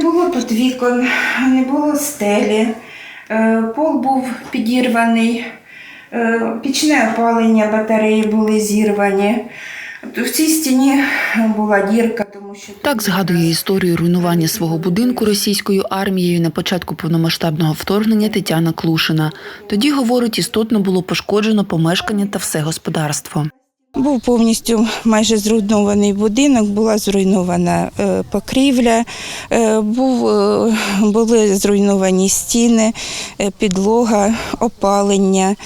було тут вікон, не було стелі, е, пол був підірваний, е, пічне опалення батареї були зірвані. В цій стіні була дірка, тому що Так згадує історію руйнування свого будинку російською армією на початку повномасштабного вторгнення Тетяна Клушина. Тоді, говорить, істотно було пошкоджено помешкання та все господарство. Був повністю майже зруйнований будинок, була зруйнована е, покрівля, е, був, е, були зруйновані стіни, підлога, опалення,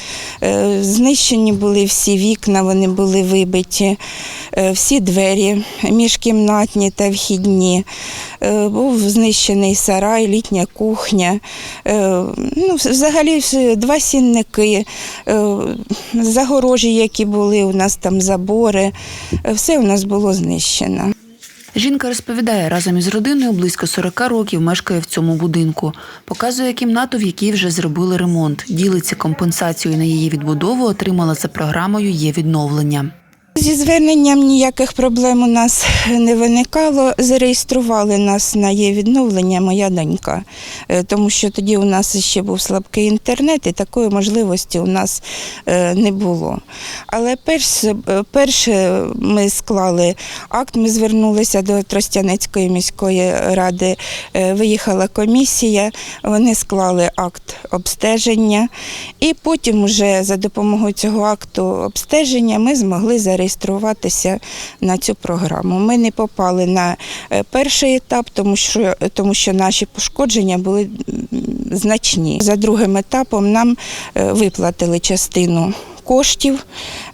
знищені були всі вікна, вони були вибиті, всі двері, міжкімнатні та вхідні. Був знищений сарай, літня кухня. Ну, взагалі два сінники, загорожі, які були у нас там забори, е, все у нас було знищено. Жінка розповідає, разом із родиною близько 40 років мешкає в цьому будинку. Показує кімнату, в якій вже зробили ремонт. Ділиться компенсацією на її відбудову, отримала за програмою Є відновлення. Зі зверненням ніяких проблем у нас не виникало. Зареєстрували нас на є відновлення моя донька, Е, тому що тоді у нас ще був слабкий інтернет, і такої можливості у нас е, не було. Але перш, е, перше ми склали акт, ми звернулися до Тростянецької міської ради, е, виїхала комісія, вони склали акт обстеження, і потім вже за допомогою цього акту обстеження ми змогли зареєструватися на цю програму. Ми не попали на е, перший етап, тому що, тому що наші пошкодження були значні. За другим етапом нам е, виплатили частину. Коштів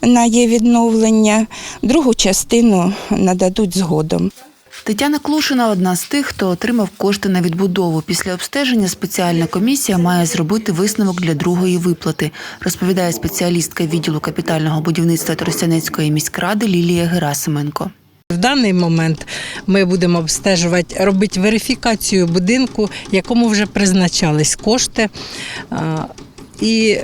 на є відновлення, другу частину нададуть згодом. Тетяна Клушина одна з тих, хто отримав кошти на відбудову. Після обстеження спеціальна комісія має зробити висновок для другої виплати, розповідає спеціалістка відділу капітального будівництва Тростянецької міськради Лілія Герасименко. В даний момент ми будемо обстежувати, робити верифікацію будинку, якому вже призначались кошти. І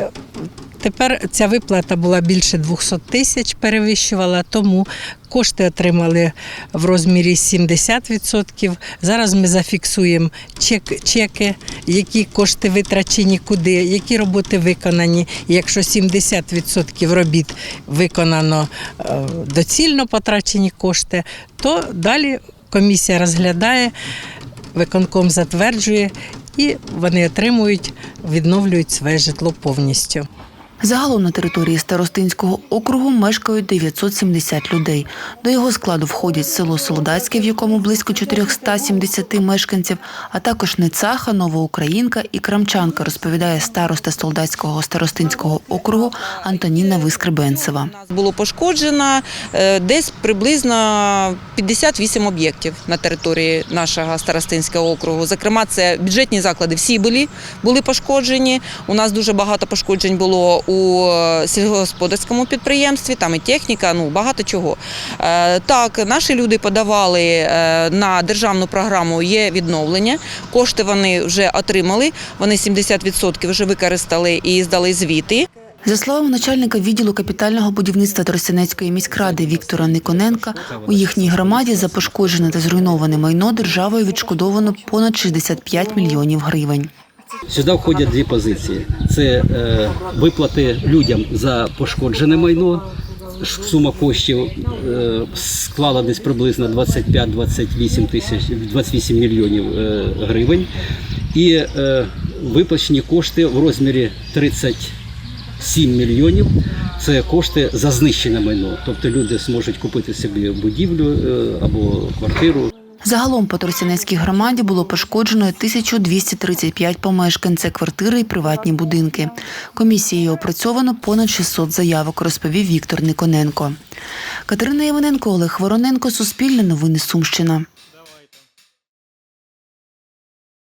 тепер ця виплата була більше 200 тисяч, перевищувала, тому кошти отримали в розмірі 70%. Зараз ми зафіксуємо чек, чеки, які кошти витрачені куди, які роботи виконані. Якщо 70% робіт виконано е, доцільно потрачені кошти, то далі комісія розглядає, виконком затверджує і вони отримують, відновлюють своє житло повністю. Загалом на території Старостинського округу мешкають 970 людей. До його складу входять село Солодацьке, в якому близько 470 мешканців, а також Нецаха, Новоукраїнка і Крамчанка, розповідає староста Солодацького старостинського округу Антоніна Вискребенцева. Було пошкоджено е, десь приблизно 58 об'єктів на території нашого Старостинського округу. Зокрема, це бюджетні заклади всі були, були пошкоджені. У нас дуже багато пошкоджень було у сільськогосподарському підприємстві, там і техніка, ну багато чого. Е, Так, наші люди подавали е, на державну програму є відновлення. Кошти вони вже отримали. Вони 70% вже використали і здали звіти. За словами начальника відділу капітального будівництва Тростянецької міськради Віктора Никоненка, у їхній громаді за пошкоджене та зруйноване майно державою відшкодовано понад 65 мільйонів гривень. Сюди входять дві позиції: це е, виплати людям за пошкоджене майно. Сума коштів е, склала десь приблизно 25-28 тисяч 28 мільйонів е, гривень. І е, виплачені кошти в розмірі 37 мільйонів. Це кошти за знищене майно. Тобто люди зможуть купити собі будівлю е, або квартиру. Загалом по Торсянецькій громаді було пошкоджено 1235 помешкань, це квартири і приватні будинки. Комісією опрацьовано понад 600 заявок, розповів Віктор Никоненко. Катерина Іваненко, Олег Вороненко, Суспільне новини Сумщина.